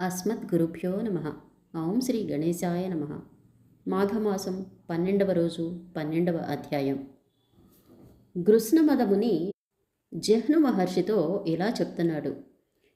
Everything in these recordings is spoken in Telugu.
అస్మత్ గురుభ్యో నమ. ఓం శ్రీ గణేశాయ నమ. మాఘమాసం పన్నెండవ రోజు పన్నెండవ అధ్యాయం. గృష్ణమదముని జహ్ను మహర్షితో ఇలా చెప్తున్నాడు.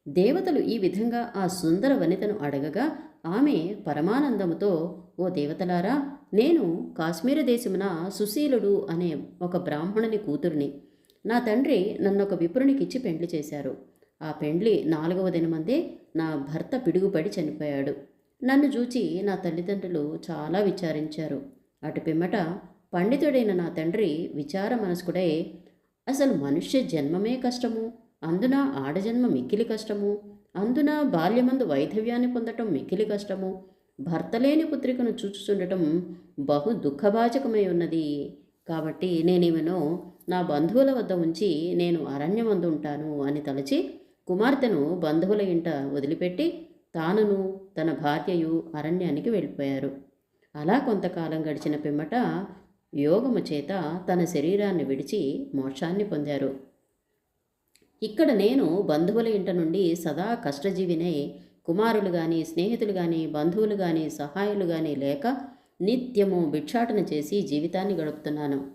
దేవతలు ఈ విధంగా ఆ సుందర వనితను అడగగా ఆమె పరమానందముతో ఓ దేవతలారా నేను కాశ్మీర దేశమున సుశీలుడు అనే ఒక బ్రాహ్మణుని కూతురిని. నా తండ్రి నన్నొక విపురునికిచ్చి పెండ్లి చేశారు. ఆ పెండ్లి నాలుగవ దినమందే నా భర్త పిడుగుపడి చనిపోయాడు. నన్ను చూచి నా తల్లిదండ్రులు చాలా విచారించారు. అటు పిమ్మట పండితుడైన నా తండ్రి విచార మనస్కుడై అసలు మనుష్య జన్మమే కష్టము అందున ఆడజన్మ మిక్కిలి కష్టము అందున బాల్యమందు వైధవ్యాన్ని పొందటం మిక్కిలి కష్టము భర్త లేని పుత్రికను చూచుచుండటం బహు దుఃఖభాజకమై ఉన్నది. కాబట్టి నేనేమనో నా బంధువుల వద్ద ఉంచి నేను అరణ్యమందు ఉంటాను అని తలచి కుమార్తెను బంధువుల ఇంట వదిలిపెట్టి తానును తన భార్యయు అరణ్యానికి వెళ్ళిపోయారు. అలా కొంతకాలం గడిచిన పిమ్మట యోగము చేత తన శరీరాన్ని విడిచి మోక్షాన్ని పొందారు. ఇక్కడ నేను బంధువుల ఇంట నుండి సదా కష్టజీవినై కుమారులు కానీ స్నేహితులు కానీ బంధువులు కానీ సహాయులు కానీ లేక నిత్యము భిక్షాటన చేసి జీవితాన్ని గడుపుతున్నాను.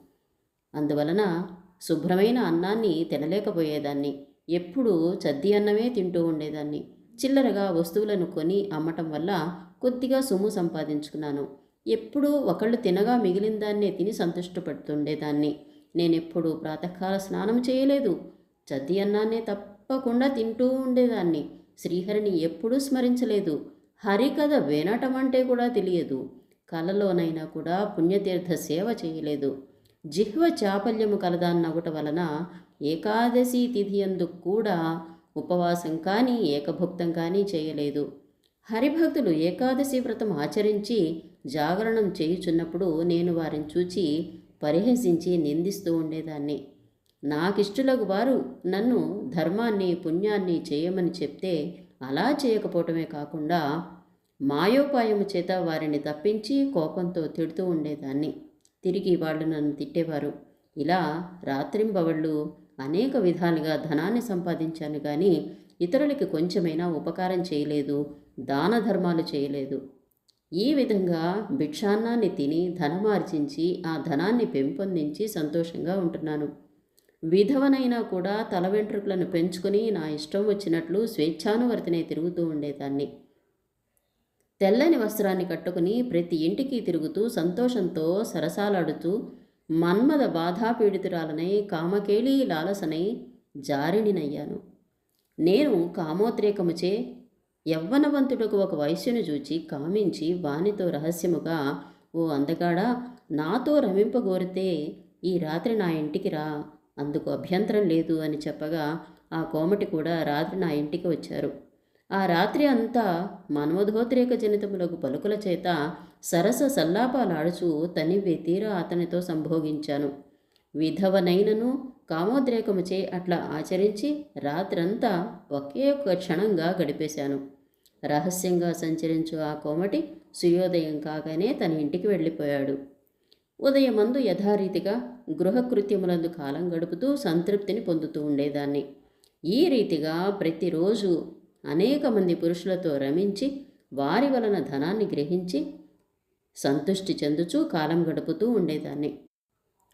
అందువలన శుభ్రమైన అన్నాన్ని తినలేకపోయేదాన్ని. ఎప్పుడూ చద్ది అన్నమే తింటూ ఉండేదాన్ని. చిల్లరగా వస్తువులను కొని అమ్మటం వల్ల కొద్దిగా సొమ్ము సంపాదించుకున్నాను. ఎప్పుడూ ఒకళ్ళు తినగా మిగిలిన దాన్నే తిని సంతుష్టపడుతుండేదాన్ని నేనెప్పుడూ ప్రాతకాల స్నానం చేయలేదు. చద్ది అన్నాన్నే తప్పకుండా తింటూ ఉండేదాన్ని. శ్రీహరిని ఎప్పుడూ స్మరించలేదు. హరికథ వినటం అంటే కూడా తెలియదు. కలలోనైనా కూడా పుణ్యతీర్థ సేవ చేయలేదు. జిహ్వ చాపల్యము కలదాన్నగుట వలన ఏకాదశి తిథి కూడా ఉపవాసం కానీ ఏకభుక్తం కానీ చేయలేదు. హరిభక్తులు ఏకాదశి వ్రతం ఆచరించి జాగరణం చేయుచున్నప్పుడు నేను వారిని చూచి పరిహసించి నిందిస్తూ ఉండేదాన్ని. నాకిష్టులకు వారు నన్ను ధర్మాన్ని పుణ్యాన్ని చేయమని చెప్తే అలా చేయకపోవటమే కాకుండా మాయోపాయము చేత వారిని తప్పించి కోపంతో తిడుతూ ఉండేదాన్ని. తిరిగి వాళ్ళు నన్ను తిట్టేవారు. ఇలా రాత్రింబవళ్ళు అనేక విధాలుగా ధనాన్ని సంపాదించాను కానీ ఇతరులకి కొంచెమైనా ఉపకారం చేయలేదు దాన ధర్మాలు చేయలేదు. ఈ విధంగా భిక్షాన్నాన్ని తిని ధనమార్జించి ఆ ధనాన్ని పెంపొందించి సంతోషంగా ఉంటున్నాను. విధవనైనా కూడా తల వెంట్రుకలను పెంచుకొని నా ఇష్టం వచ్చినట్లు స్వేచ్ఛానువర్తినే తిరుగుతూ ఉండేదాన్ని. తెల్లని వస్త్రాన్ని కట్టుకుని ప్రతి ఇంటికి తిరుగుతూ సంతోషంతో సరసాలాడుతూ మన్మద బాధాపీడితురాలనై కామకేళీ లాలసనై జారిణినయ్యాను. నేను కామోద్రేకముచే యవ్వనవంతుడకు ఒక వయస్సును చూచి కామించి వానితో రహస్యముగా ఓ అందగాడా నాతో రమింపగోరితే ఈ రాత్రి నా ఇంటికి రా అందుకు అభ్యంతరం లేదు అని చెప్పగా ఆ కోమటి కూడా రాత్రి నా ఇంటికి వచ్చారు. ఆ రాత్రి అంతా మన్మధోద్రేక జనితములకు పలుకుల చేత సరస సల్లాపాలాడుచూ తనివి తీరా అతనితో సంభోగించాను. విధవనైనను కామోద్రేకముచే అట్లా ఆచరించి రాత్రంతా ఒకే ఒక్క క్షణంగా గడిపేశాను. రహస్యంగా సంచరించు ఆ కోమటి సూర్యోదయం కాగానే తన ఇంటికి వెళ్ళిపోయాడు. ఉదయమందు యథారీతిగా గృహకృత్యములందు కాలం గడుపుతూ సంతృప్తిని పొందుతూ ఉండేదాన్ని. ఈ రీతిగా ప్రతిరోజు అనేక మంది పురుషులతో రమించి వారి వలన ధనాన్ని గ్రహించి సంతుష్టి చెందుచూ కాలం గడుపుతూ ఉండేదాన్ని.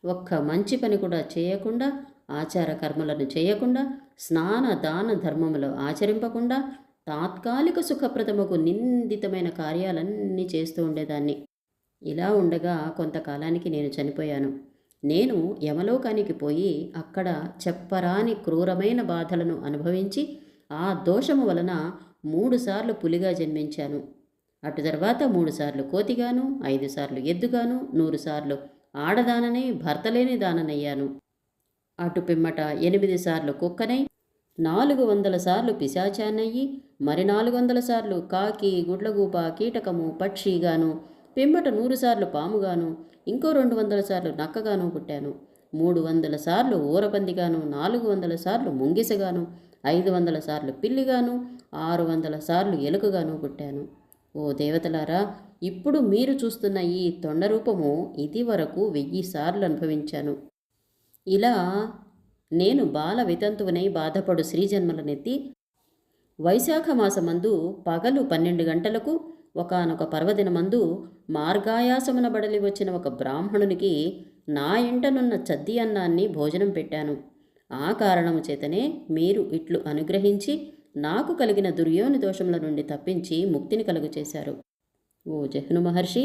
ఒక్క మంచి పని కూడా చేయకుండా ఆచార కర్మలను చేయకుండా స్నాన దాన ధర్మములు ఆచరింపకుండా తాత్కాలిక సుఖప్రదముకు నిందితమైన కార్యాలన్నీ చేస్తూ ఉండేదాన్ని. ఇలా ఉండగా కొంతకాలానికి నేను చనిపోయాను. నేను యమలోకానికి పోయి అక్కడ చెప్పరాని క్రూరమైన బాధలను అనుభవించి ఆ దోషము వలన మూడుసార్లు పులిగా జన్మించాను. అటు తర్వాత మూడుసార్లు కోతిగాను ఐదు సార్లు ఎద్దుగాను నూరుసార్లు ఆడదానని భర్తలేని దాననయ్యాను. అటు పిమ్మట ఎనిమిది సార్లు కుక్కనై నాలుగు వందల సార్లు పిశాచానయ్యి మరి నాలుగు వందల సార్లు కాకి గుడ్లగూప కీటకము పక్షిగాను పిమ్మట నూరు సార్లు పాముగాను ఇంకో రెండు వందల సార్లు నక్కగాను పుట్టాను. మూడు వందల సార్లు ఊరపందిగాను నాలుగు వందల సార్లు ముంగిసగాను ఐదు వందల సార్లు పిల్లిగాను ఆరు వందల సార్లు ఎలుకగాను పుట్టాను. ఓ దేవతలారా ఇప్పుడు మీరు చూస్తున్న ఈ తొండ రూపము ఇది వరకు వెయ్యి సార్లు అనుభవించాను. ఇలా నేను బాల వితంతువునై బాధపడు శ్రీజన్మలనెత్తి వైశాఖ మాసమందు పగలు పన్నెండు గంటలకు ఒకనొక పర్వదినమందు మార్గాయాసమున బడలి వచ్చిన ఒక బ్రాహ్మణునికి నా ఇంటనున్న చద్ది అన్నాన్ని భోజనం పెట్టాను. ఆ కారణము చేతనే మీరు ఇట్లు అనుగ్రహించి నాకు కలిగిన దుర్యోని దోషముల నుండి తప్పించి ముక్తిని కలుగు చేశారు ఓ జహ్ను మహర్షి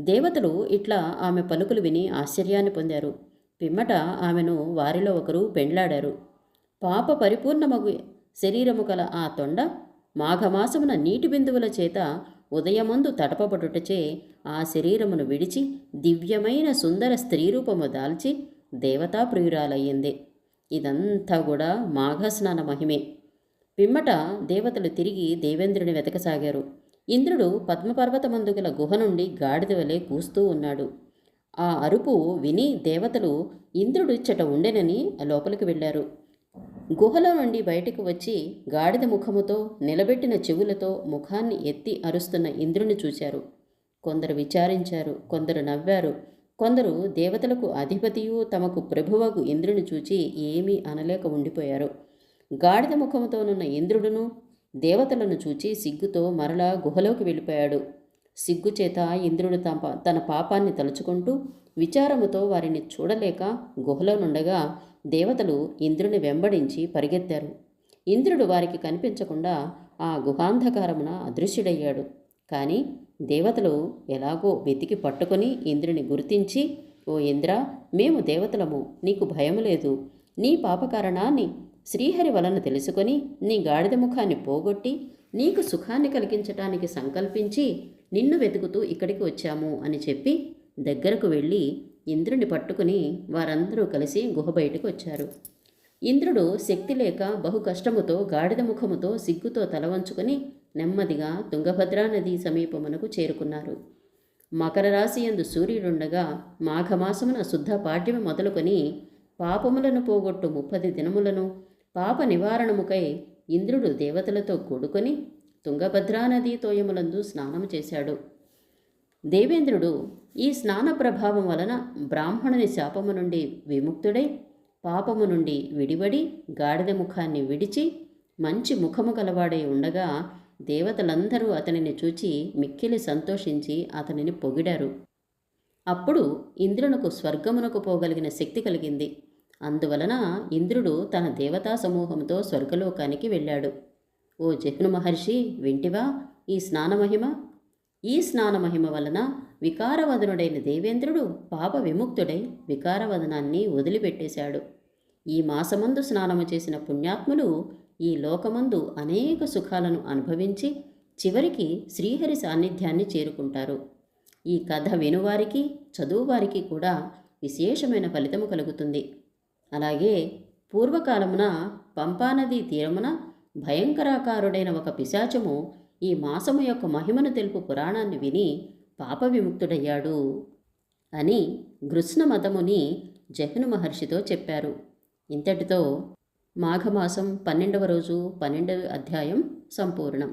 దేవతలు ఇట్లా ఆమె పలుకులు విని ఆశ్చర్యాన్ని పొందారు. పిమ్మట ఆమెను వారిలో ఒకరు పెండ్లాడారు. పాప పరిపూర్ణమగు శరీరము కల ఆ తొండ మాఘమాసమున నీటి బిందువుల చేత ఉదయమందు తడపబడుటచే ఆ శరీరమును విడిచి దివ్యమైన సుందర స్త్రీ రూపము దాల్చి దేవతా ప్రియురాలయ్యింది ఇదంతా కూడా మాఘస్నాన మహిమే. పిమ్మట దేవతలు తిరిగి దేవేంద్రుని వెతకసాగారు. ఇంద్రుడు పద్మపర్వతమందు గల గుహ నుండి గాడిద వలె కూస్తూ ఉన్నాడు. ఆ అరుపు విని దేవతలు ఇంద్రుడు ఇచ్చట ఉండెనని లోపలికి వెళ్ళారు. గుహలో నుండి బయటకు వచ్చి గాడిద ముఖముతో నిలబెట్టిన చెవులతో ముఖాన్ని ఎత్తి అరుస్తున్న ఇంద్రుని చూశారు కొందరు విచారించారు కొందరు నవ్వారు. కొందరు దేవతలకు అధిపతియు తమకు ప్రభువకు ఇంద్రుని చూచి ఏమీ అనలేక ఉండిపోయారు. గాడిద ముఖముతోనున్న ఇంద్రుడును దేవతలను చూచి సిగ్గుతో మరలా గుహలోకి వెళ్ళిపోయాడు. సిగ్గుచేత ఇంద్రుడు తమ తన పాపాన్ని తలుచుకుంటూ విచారముతో వారిని చూడలేక గుహలో నుండగా దేవతలు ఇంద్రుని వెంబడించి పరిగెత్తారు. ఇంద్రుడు వారికి కనిపించకుండా ఆ గుహాంధకారమున అదృశ్యుడయ్యాడు. కానీ దేవతలు ఎలాగో వెతికి పట్టుకొని ఇంద్రుని గుర్తించి ఓ ఇంద్ర మేము దేవతలము నీకు భయం లేదు. నీ పాపకారణాన్ని శ్రీహరి వలన తెలుసుకొని నీ గాడిద ముఖాన్ని పోగొట్టి నీకు సుఖాన్ని కలిగించటానికి సంకల్పించి నిన్ను వెతుకుతూ ఇక్కడికి వచ్చాము అని చెప్పి దగ్గరకు వెళ్ళి ఇంద్రుని పట్టుకుని వారందరూ కలిసి గుహ బయటకు వచ్చారు. ఇంద్రుడు శక్తి లేక బహు కష్టముతో గాడిద ముఖముతో సిగ్గుతో తల వంచుకొని నెమ్మదిగా తుంగభద్రా నదీ సమీపమునకు చేరుకున్నారు. మకర రాశి ఎందు సూర్యుడుండగా మాఘమాసమున శుద్ధ పాఠ్యము మొదలుకొని పాపములను పోగొట్టు ముప్పది దినములను పాప నివారణముకై ఇంద్రుడు దేవతలతో కూడుకొని తుంగభద్రా నదీ తోయములందు స్నానము చేశాడు. దేవేంద్రుడు ఈ స్నాన ప్రభావం వలన బ్రాహ్మణుని శాపము నుండి విముక్తుడై పాపము నుండి విడిబడి గాడిద ముఖాన్ని విడిచి మంచి ముఖము కలవాడై ఉండగా దేవతలందరూ అతనిని చూచి మిక్కిలి సంతోషించి అతనిని పొగిడారు. అప్పుడు ఇంద్రునకు స్వర్గమునకు పోగలిగిన శక్తి కలిగింది. అందువలన ఇంద్రుడు తన దేవతా సమూహంతో స్వర్గలోకానికి వెళ్ళాడు. ఓ జహ్ను మహర్షి వింటివా ఈ స్నానమహిమ ఈ స్నానమహిమ వలన వికారవదనుడైన దేవేంద్రుడు పాప విముక్తుడై వికారవదనాన్ని వదిలిపెట్టేశాడు. ఈ మాసమందు స్నానము చేసిన పుణ్యాత్ములు ఈ లోకమందు అనేక సుఖాలను అనుభవించి చివరికి శ్రీహరి సాన్నిధ్యాన్ని చేరుకుంటారు. ఈ కథ వినువారికి చదువువారికి కూడా విశేషమైన ఫలితము కలుగుతుంది. అలాగే పూర్వకాలమున పంపానదీ తీరమున భయంకరాకారుడైన ఒక పిశాచము ఈ మాసము యొక్క మహిమను తెలుపు పురాణాన్ని విని పాప విముక్తుడయ్యాడు అని గృష్ణ మతముని జహ్ను మహర్షితో చెప్పారు. ఇంతటితో మాఘమాసం పన్నెండవ రోజు పన్నెండవ అధ్యాయం సంపూర్ణం.